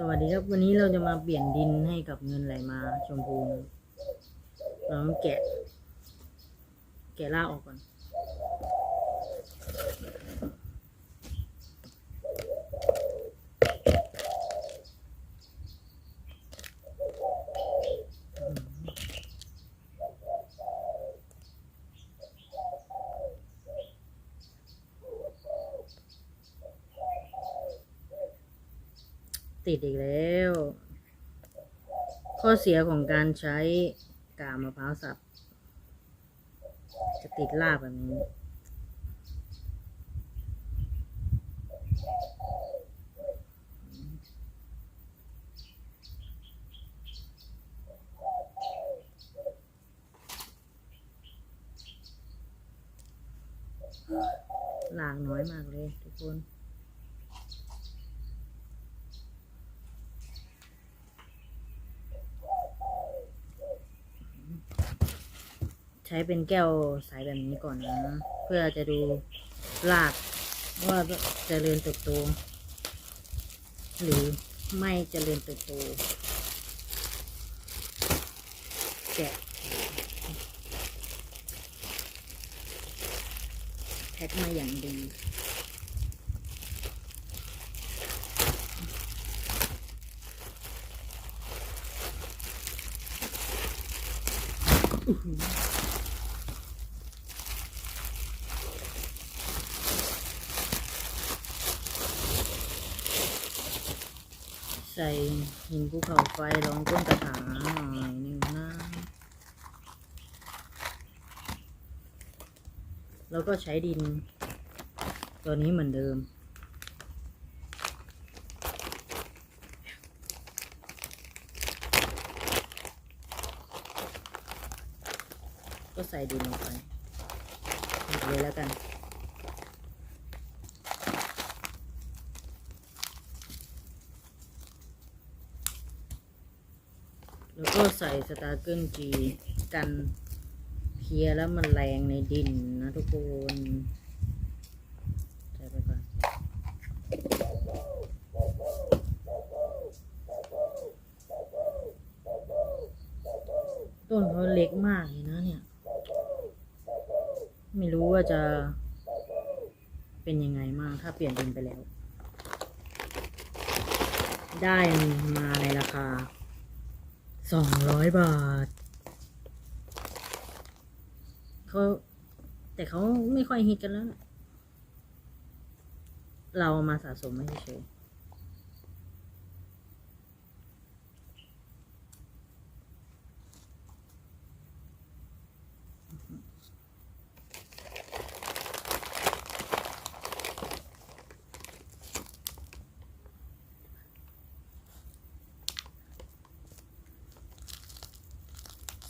สวัสดีครับวันนี้เราจะมาเปลี่ยนดินให้กับเงินไหลมาชมพูนะเราต้องแกะ แกะล่าออกก่อน ติดอีกแล้ว ข้อเสียของการใช้กามะพร้าวสับ จะติดรากแบบนี้หลากน้อยมากเลยทุกคน ใช้เป็นแก้วใสแบบนี้ก่อนนะ เพื่อจะดูรากว่าจะเจริญเติบโต หรือไม่จเจริญเติบโตแกะแพ็คมาอย่างดี ใส่หินภูเขาไฟรองก้นกระถางหน่อยหนึ่งนะแล้วก็ใช้ดิน ตัวนี้เหมือนเดิม ก็ใส่ดินลงไปหมดเลยแล้วกัน แล้วก็ใส่สตาร์เกิลจีกันเพียแล้วมันแรงในดินนะทุกคนใส่ไปก่อนต้นเขาเล็กมากเลยนะเนี่ย ไม่รู้ว่าจะเป็นยังไงมากถ้าเปลี่ยนดินไปแล้ว ได้มาในราคา สองร้อยบาทเขาแต่เขาไม่ค่อยฮิตกันแล้วนะเรามาสะสมไม่เฉย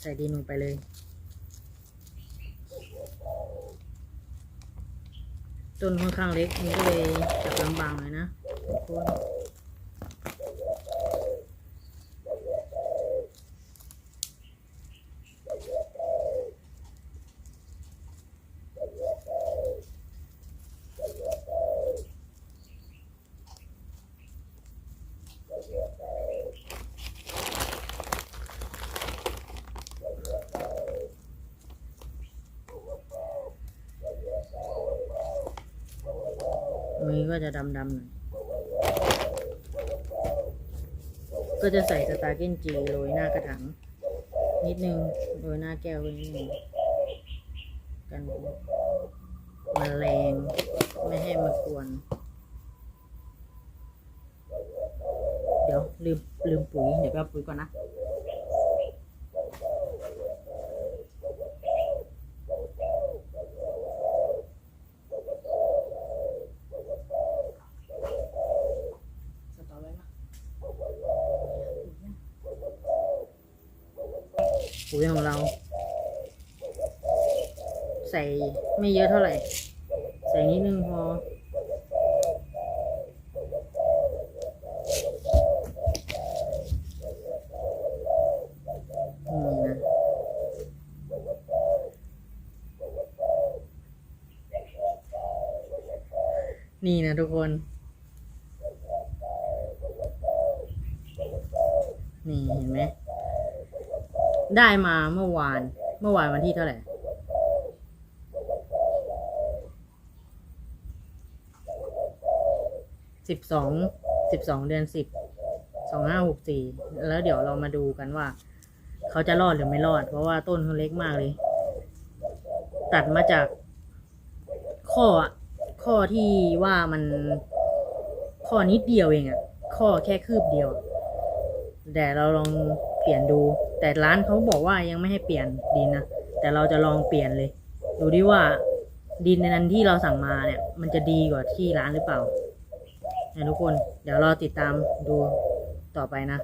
ส่ดินลงไปเลย ต้นค่อนข้างเล็กมันก็เลยจับลำบากหน่อยนะทุกคน มือก็จะดำๆหน่อยก็จะใส่สตาร์เกนจีโรยหน้ากระถางนิดนึงโรยหน้าแก้วไว้นิดนึงกันแมันแรงไม่ให้มากวน เดี๋ยวลืมลืมปุ๋ย เดี๋ยวไปเอาปุ๋ยก่อนนะ สตอไว้นะ ปุ๋ยของเรา ใส่ไม่เยอะเท่าไหร่ ใส่นิดนึงพอนี่นะนี่นะทุกคน นี่เห็นไหม ได้มาเมื่อวาน เมื่อวานวันที่เท่าไหร่สิบสองสิบสองเดือนสิบสองห้าหกสี่แล้วเดี๋ยวเรามาดูกันว่า เขาจะรอดหรือไม่รอด เพราะว่าต้นเขาเล็กมากเลย ตัดมาจาก ข้ออะข้อที่ว่ามันข้อนิดเดียวเองอะข้อแค่คืบเดียว แต่เราลองเปลี่ยนดู แต่ร้านเขาบอกว่ายังไม่ให้เปลี่ยนดินนะ แต่เราจะลองเปลี่ยนเลย ดูดิว่าดินในนั้นที่เราสั่งมาเนี่ย มันจะดีกว่าที่ร้านหรือเปล่านี่ยทุกคน เดี๋ยวรอติดตามดูต่อไปนะ